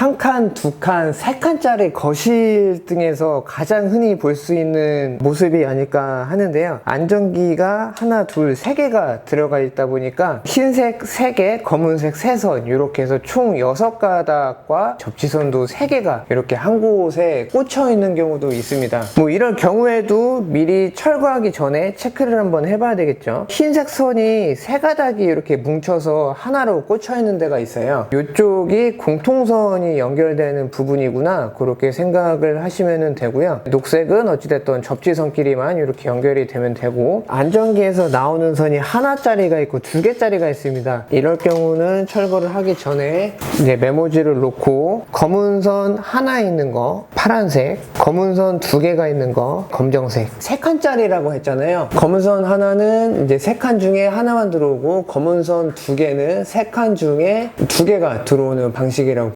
한 칸, 두 칸, 세 칸짜리 거실 등에서 가장 흔히 볼 수 있는 모습이 아닐까 하는데요. 안전기가 하나, 둘, 세 개가 들어가 있다 보니까 흰색 세 개, 검은색 세 선 이렇게 해서 총 여섯 가닥과 접지선도 세 개가 이렇게 한 곳에 꽂혀 있는 경우도 있습니다. 뭐 이럴 경우에도 미리 철거하기 전에 체크를 한번 해봐야 되겠죠. 흰색 선이 세 가닥이 이렇게 뭉쳐서 하나로 꽂혀 있는 데가 있어요. 이쪽이 공통선이 연결되는 부분이구나 그렇게 생각을 하시면 되고요. 녹색은 어찌됐든 접지선끼리만 이렇게 연결이 되면 되고 안전기에서 나오는 선이 하나짜리가 있고 두 개짜리가 있습니다. 이럴 경우는 철거를 하기 전에 이제 메모지를 놓고 검은 선 하나 있는 거 파란색, 검은 선 두 개가 있는 거 검정색 세 칸짜리라고 했잖아요. 검은 선 하나는 이제 세 칸 중에 하나만 들어오고 검은 선 두 개는 세 칸 중에 두 개가 들어오는 방식이라고